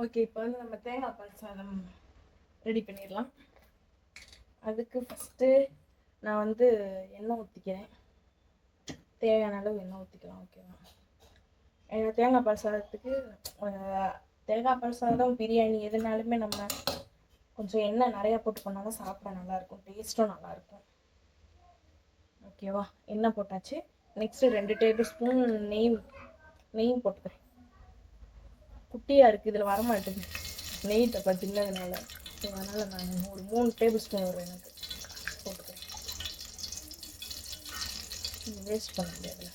Okay இப்போ வந்து நம்ம தேங்காய் பால் சாதம் ரெடி பண்ணிடலாம். அதுக்கு ஃபஸ்ட்டு நான் வந்து எண்ணெய் ஊற்றிக்கிறேன் தேவையான அளவு எண்ணெய் ஊற்றிக்கலாம் ஓகேவா ஏன்னா தேங்காய் பால் சாதத்துக்கு தேங்காய் பால் சாதம் பிரியாணி எதுனாலுமே நம்ம கொஞ்சம் எண்ணெய் நிறையா போட்டு பண்ணால் சாப்பிட நல்லாயிருக்கும் டேஸ்ட்டும் நல்லாயிருக்கும். ஓகேவா எண்ணெய் போட்டாச்சு. நெக்ஸ்ட்டு ரெண்டு டேபிள் ஸ்பூன் நெய் நெய் போட்டுக்கிறேன். குட்டியாக இருக்குது இதில் வரமாட்டேங்குது. நெய் டப்பா தின்னதுனால. ஸோ அதனால் நான் ஒரு மூணு டேபிள் ஸ்பூன் வரும் எனக்கு. போட்டுக்கிறேன். வேஸ்ட் பண்ண முடியாது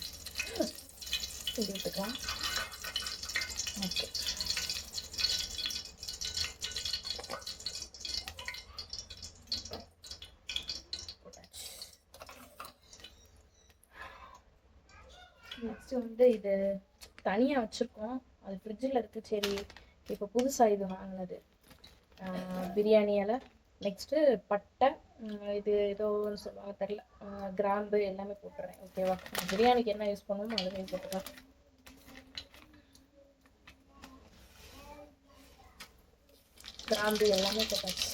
இது ஓகே நெக்ஸ்ட் வந்து இது தனியாக வச்சுருக்கோம். அது ஃப்ரிட்ஜில் இருக்குது சரி இப்போ புதுசாக இது வாங்கினது. பிரியாணியால் நெக்ஸ்ட்டு பட்டை. இது ஏதோ ஒன்று சொல்லுவாங்க தெரில கிராம்பு எல்லாமே போட்டுறேன். ஓகேவா பிரியாணிக்கு என்ன யூஸ் பண்ணுமோ அதுவே போட்டுக்கலாம் கிராம்பு எல்லாமே போட்டாச்சு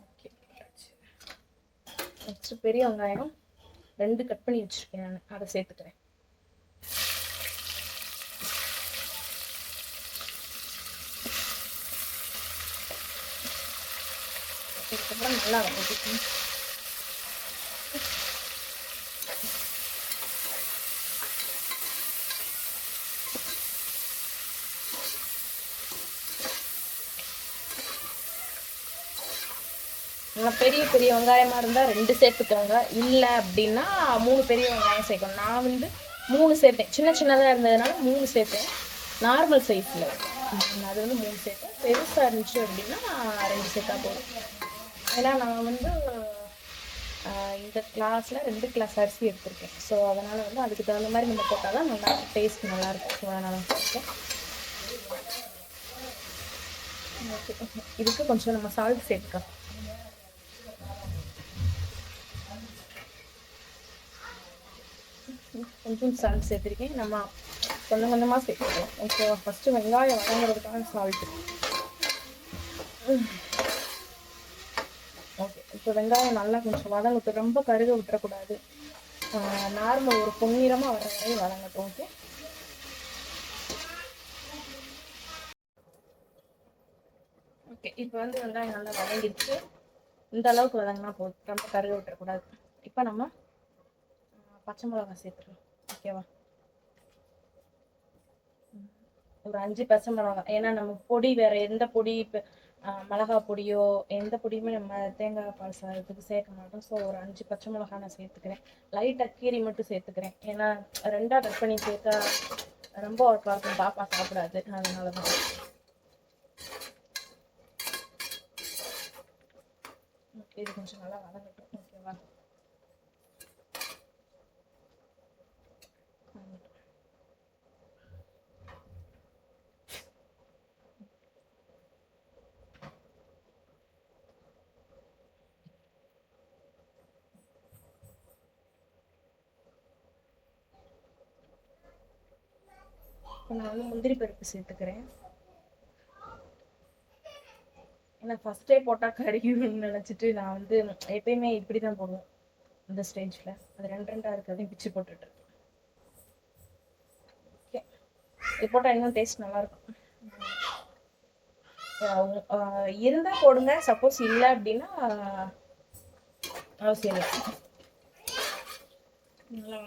ஓகே போட்டாச்சு நெக்ஸ்ட் பெரிய வெங்காயம் ரெண்டு கட் பண்ணி வச்சிருக்கேன் நான். அதை சேர்த்துக்கிறேன். அதுக்கப்புறம் நல்லா வதக்கிக்கணும். பெரிய பெரிய வெங்காயமாக இருந்தால் ரெண்டு சேர்த்துக்கோங்க. இல்லை அப்படின்னா மூணு பெரிய வெங்காயம் சேர்க்கணும். நான் வந்து மூணு சேர்த்தேன். சின்ன சின்னதாக இருந்ததுனால மூணு சேர்த்தேன். நார்மல் சைஸில் அது வந்து மூணு சேர்த்தேன். பெருசாக இருந்துச்சு அப்படின்னா ரெண்டு சேர்த்தா போதும். ஏன்னா நான் வந்து இந்த கிளாஸில் ரெண்டு கிளாஸ் அரிசி எடுத்திருக்கேன். ஸோ அதனால் வந்து அதுக்கு தகுந்த மாதிரி நம்ம போட்டால் தான் நல்லா டேஸ்ட் நல்லாயிருக்கும் ஸோ அதனால் போட்டேன். ஓகே. இதுக்கு கொஞ்சம் நம்ம சால்ட் சேர்த்துக்கலாம். கொஞ்சம் சால்ட் சேர்த்துருக்கேன். நம்ம கொஞ்சம் கொஞ்சமாக சேர்த்துக்கலாம். ஓகேவா ஃபஸ்ட்டு வெங்காயம் வதங்குறதுக்கான சால்ட்டு ஓகே இப்போ வெங்காயம் நல்லா கொஞ்சம் வதங்கட்டும். ரொம்ப கருக விட்டுறக்கூடாது. நார்மல் ஒரு பொன்னிறமாக வர வரையும் வதங்கட்டும் ஓகே? ஓகே இப்போ வந்து வெங்காயம் நல்லா வதங்கிடுச்சு. இந்த அளவுக்கு வதங்கினா போதும். ரொம்ப கருக விட்டுறக்கூடாது. இப்போ நம்ம பச்சை மிளகாய் சேர்த்துக்கலாம் ஓகேவா ஒரு அஞ்சு பச்சை மிளகாய் ஏன்னா நம்ம பொடி வேற எந்த பொடி இப்போ மிளகா பொடியோ எந்த பொடியுமே நம்ம தேங்காய் பால் சாதத்துக்கு சேர்க்க மாட்டோம். ஸோ ஒரு அஞ்சு பச்சை மிளகாய் நான் சேர்த்துக்கிறேன். லைட்டாக கீரி மட்டும் சேர்த்துக்கிறேன். ஏன்னா ரெண்டாக கட் பண்ணி சேர்த்தா ரொம்ப ஒரு பார்க்கும் பாப்பா சாப்பிடாது. அதனால தான். ஓகே இது கொஞ்சம் நல்லா வளர்ந்து ஓகேவா இப்போ நான் வந்து முந்திரி பருப்பு சேர்த்துக்கிறேன். ஏன்னா ஃபஸ்ட்டே போட்டால் கருகிடும்னு நினச்சிட்டு நான் வந்து எப்பயுமே இப்படி தான் போடுவேன். இந்த ஸ்டேஜில் அது ரெண்டு ரெண்டாக இருக்கிறதையும் பிச்சு போட்டுட்டு ஓகே இது போட்டால் இன்னும் டேஸ்ட் நல்லாயிருக்கும் இருந்தால் போடுங்க. சப்போஸ் இல்லை அப்படின்னா அவசியம் இல்லை. நல்லா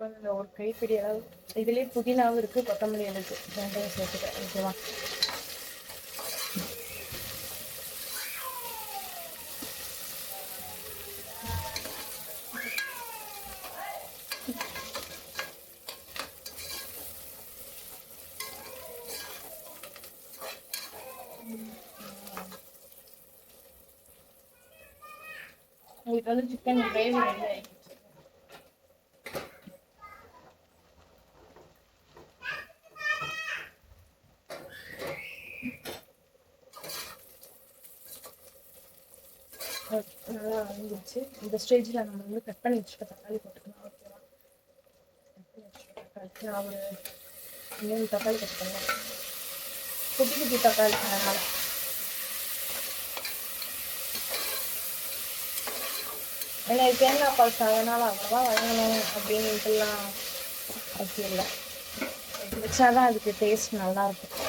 ஒரு கைப்பிடி அளவு இதுலேயே புதினாவும் இருக்கு கொத்தமல்லி இருக்குது ரெண்டையும் சேர்த்துட்டேன் ஓகேவா? உங்களுக்கு வந்து சிக்கன் கிரேவி ரெடி ஆகிடுச்சு வந்துருச்சு இந்த ஸ்டேஜில் நம்ம வந்து கட் பண்ணி வச்சுருக்க தக்காளி போட்டுக்கலாம் ஓகேவா கட் பண்ணி வச்சுருக்க தக்காளி நான் ஒரு மூணு தக்காளி கட் பண்ணுவேன் குட்டி குட்டி தக்காளி அதனால் ஏன்னா இது தேங்காய் பால் சாதனால அவ்வளோவா வழங்கணும் அப்படின்ட்டுலாம் அவசியம் இல்லை. வச்சாதான் அதுக்கு டேஸ்ட் நல்லாயிருக்கும்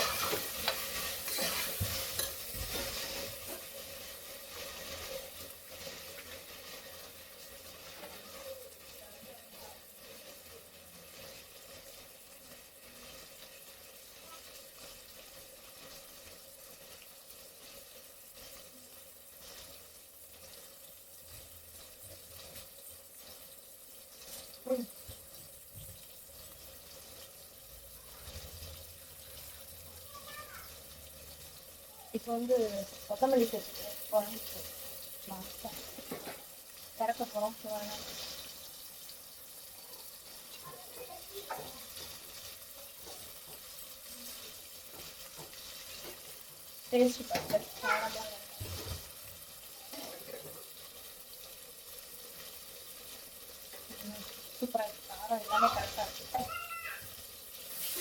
இப்போ வந்து கொத்தமல்லி சேர்த்து குழம்புக்கு திறக்க போகிறோம் வாங்க டேஸ்ட் பார்த்து சூப்பராக இருக்கு. காரம் எல்லாமே கரெக்டாக இருக்கு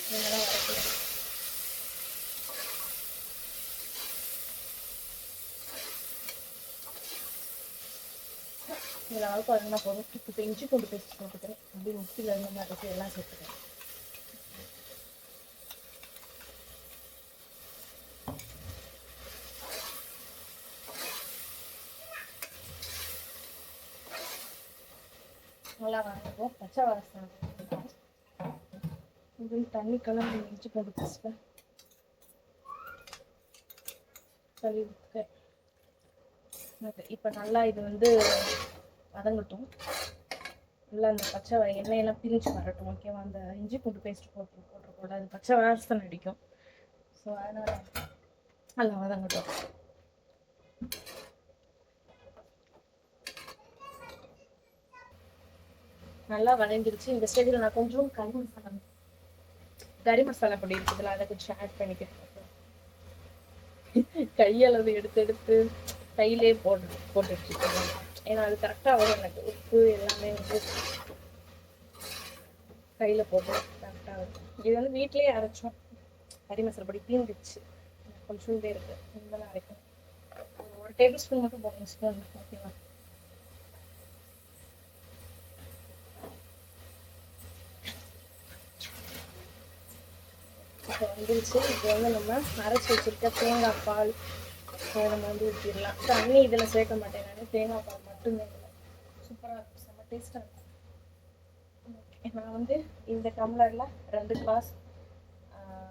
இதெல்லாம் வரைக்கும் இந்த அளவுக்கு அதிகமாக போதும். இப்போ இஞ்சி பூண்டு பேஸ்ட் போட்டுக்கிறேன். அப்படி மிக்சியில் இருந்த மாதிரி இருக்குது எல்லாம் சேர்த்துக்கிறேன். நல்லா வதங்குவோம் பச்சை வாசனை. இது தண்ணி கலந்து இஞ்சி போட்டு பேஸ்ட்டு. ஓகே இப்போ நல்லா இது வந்து வதங்கட்டும் நல்லா அந்த பச்சை வ- எண்ணெயெல்லாம் பிரிஞ்சு வரட்டும் ஓகேவா அந்த இஞ்சி பூண்டு பேஸ்ட் போட்டு போட்டுக்கூடாது பச்சை வாசனை அடிக்கும். ஸோ அதனால் நல்லா வதங்கட்டும். நல்லா வதங்கிருச்சு இந்த ஸ்டேஜில் நான் கொஞ்சம் கறி மசாலா கறி மசாலா பொடி இருக்குதுல்ல அதை கொஞ்சம் ஆட் பண்ணிக்கிறேன். கையளவு எடுத்து எடுத்து கையிலே போட்டு போட்டுட்டு இருக்கேன். ஏன்னா அது கரெக்டாக வரும் எனக்கு. உப்பு எல்லாமே வந்து கையில் போட்டு கரெக்டாக வரும். இது வந்து வீட்லேயே அரைச்சோம். கறி மசாலா பொடி தீந்துச்சு கொஞ்சம் இருக்கு. இதெல்லாம் அரைக்கும் ஒரு டேபிள் ஸ்பூன் மட்டும் போடணும் ஸ்பூன் ஓகேவா இப்போ வந்துருச்சு. இப்போ வந்து நம்ம அரைச்சி வச்சிருக்க தேங்காய் பால் நம்ம வந்து ஊற்றிடலாம் தண்ணி இதில் சேர்க்க மாட்டேன். நான் தேங்காய் பால் மட்டுமே சூப்பராக இருக்கும். செம்ம டேஸ்ட்டாக இருக்கும். Okay, நான் வந்து இந்த டம்ளரில் ரெண்டு கிளாஸ்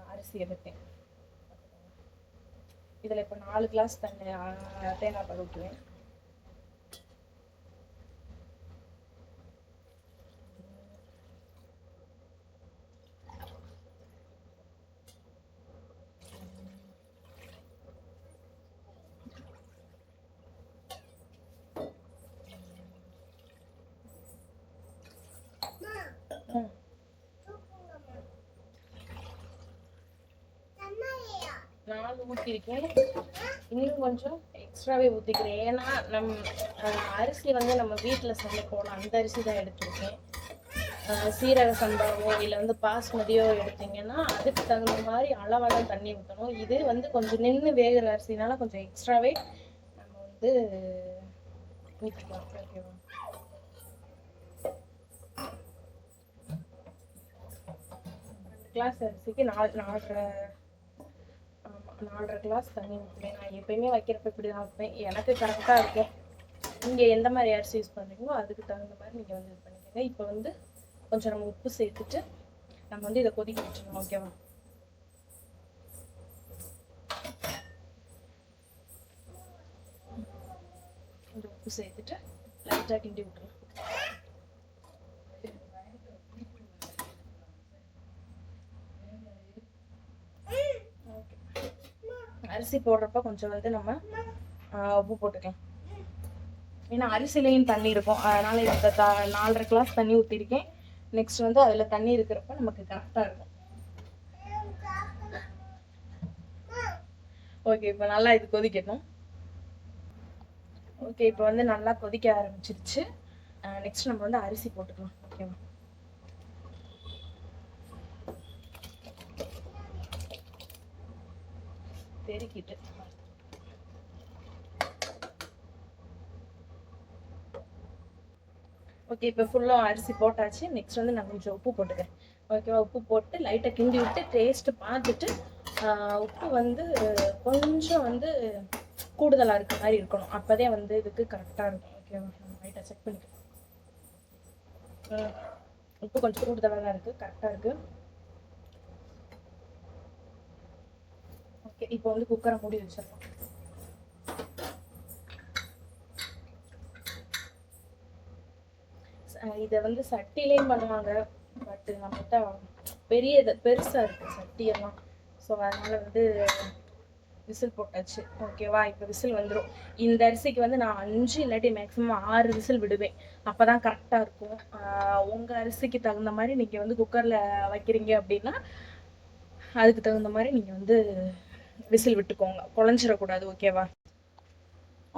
அரிசி எடுத்தேன். இதில் இப்போ நாலு கிளாஸ் தண்ணி ஆ, தேங்காய் பால் ஊற்றுவேன் நாலு ஊற்றிருக்கேன் இன்னும் கொஞ்சம் எக்ஸ்ட்ராவே ஊற்றிக்கிறேன் ஏன்னா நம் அரிசி வந்து நம்ம வீட்டில் சமைப்போம் அந்த அரிசி தான் எடுத்திருக்கேன். சீரக சம்பாவோ இல்லை வந்து பாஸ்மதியோ எடுத்தீங்கன்னா அதுக்கு தகுந்த மாதிரி அளவாக தண்ணி ஊற்றணும் இது வந்து கொஞ்சம் நின்று வேகிற அரிசினால கொஞ்சம் எக்ஸ்ட்ராவே நம்ம வந்து ஊற்றிக்கலாம் ஓகேவா கிளாஸ் அரிசிக்கு நாலு நாலரை நாலரை கிளாஸ் தண்ணி ஊற்றுவேன் நான் எப்பயுமே வைக்கிறப்ப இப்படி தான் வைப்பேன் எனக்கு கரெக்டாக இருக்கும் நீங்கள் எந்த மாதிரி அரிசி யூஸ் பண்ணுறீங்களோ அதுக்கு தகுந்த மாதிரி நீங்கள் வந்து இது பண்ணிக்கோங்க. இப்போ வந்து கொஞ்சம் நம்ம உப்பு சேர்த்துட்டு நம்ம வந்து இதை கொதிக்க வச்சிடணும் ஓகேவா கொஞ்சம் உப்பு சேர்த்துட்டு லைட்டாக கிண்டி விட்டுருவோம் ஓகே அரிசி போடுறப்ப கொஞ்சம் வந்து நம்ம உப்பு போட்டுக்கலாம். ஏன்னா அரிசிலையும் தண்ணி இருக்கும். அதனால் இந்த த நாலரை கிளாஸ் தண்ணி ஊற்றிருக்கேன் நெக்ஸ்ட் வந்து அதில் தண்ணி இருக்கிறப்ப நமக்கு கரெக்டாக இருக்கும். ஓகே இப்போ நல்லா இது கொதிக்கணும் ஓகே இப்போ வந்து நல்லா கொதிக்க ஆரம்பிச்சிருச்சு. நெக்ஸ்ட் நம்ம வந்து அரிசி போட்டுக்கலாம். ஓகேவா பெருக்கிட்டு. ஓகே இப்போ ஃபுல்லாக அரிசி போட்டாச்சு. நெக்ஸ்ட் வந்து நான் கொஞ்சம் உப்பு போட்டுக்கிறேன். ஓகேவா உப்பு போட்டு லைட்டாக கிண்டி விட்டு டேஸ்ட்டு பார்த்துட்டு உப்பு வந்து கொஞ்சம் வந்து கூடுதலாக இருக்க மாதிரி இருக்கணும். அப்போதே வந்து இதுக்கு கரெக்டாக இருக்கும். ஓகேவா நம்ம லைட்டாக செக் பண்ணிக்கலாம். உப்பு கொஞ்சம் கூடுதலாக தான் இருக்குது கரெக்டாக இருக்குது இப்போ வந்து குக்கரை மூடி வச்சிடலாம். இதை வந்து சட்டிலையும் பண்ணுவாங்க பட் நம்மகிட்ட பெரிய இது பெருசாக இருக்குது சட்டியெல்லாம். ஸோ அதனால வந்து விசில் போட்டாச்சு. ஓகேவா இப்போ விசில் வந்துடும் இந்த அரிசிக்கு வந்து நான் அஞ்சு இல்லாட்டி மேக்ஸிமம் ஆறு விசில் விடுவேன். அப்போ தான் கரெக்டாக இருக்கும். உங்கள் அரிசிக்கு தகுந்த மாதிரி நீங்கள் வந்து குக்கரில் வைக்கிறீங்க அப்படின்னா அதுக்கு தகுந்த மாதிரி நீங்கள் வந்து விசில் விட்டுக்கோங்க. குழஞ்சிடக்கூடாது ஓகேவா?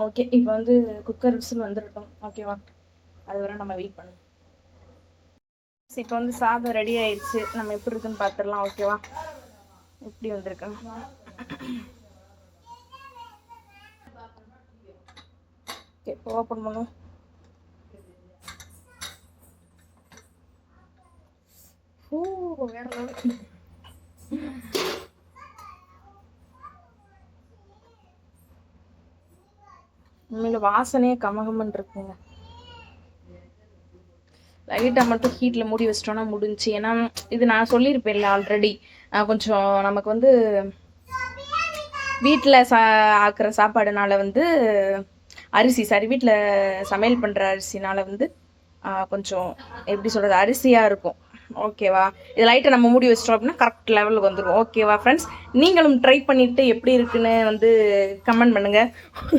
ஓகே இப்போ வந்து குக்கர் விசில் வந்துருக்கோம் ஓகேவா? அது வரை நம்ம வெயிட் பண்ணுவோம். இப்போ வந்து சாதம் ரெடி ஆயிடுச்சு நம்ம எப்படி இருக்குன்னு பார்த்துடலாம் ஓகேவா? எப்படி வந்திருக்கு? ஓகே இப்போ ஓப்பன் பண்ணுவோம். ஓ வேற லெவல் உண்மையில வாசனையே கமகமன் இருக்குங்க. லைட்டாக மட்டும் ஹீட்டில் மூடி வச்சிட்டோன்னா முடிஞ்சுச்சு ஏன்னா இது நான் சொல்லியிருப்பேன்ல ஆல்ரெடி கொஞ்சம் நமக்கு வந்து வீட்டில் சா ஆக்குற சாப்பாடுனால வந்து அரிசி சாரி வீட்டில் சமையல் பண்ணுற அரிசினால வந்து கொஞ்சம் எப்படி சொல்கிறது அரிசியாக இருக்கும். ஓகேவா இது லைட்டை நம்ம மூடி வச்சிட்டோம் அப்படின்னா கரெக்ட் லெவலுக்கு வந்துடும் ஓகேவா ஃப்ரெண்ட்ஸ் நீங்களும் ட்ரை பண்ணிவிட்டு எப்படி இருக்குன்னு வந்து கமெண்ட் பண்ணுங்கள்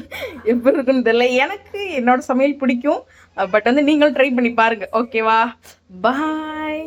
எப்படி இருக்குன்னு தெரியல. எனக்கு என்னோட சமையல் பிடிக்கும். பட் வந்து நீங்களும் ட்ரை பண்ணி பாருங்கள் ஓகேவா பாய்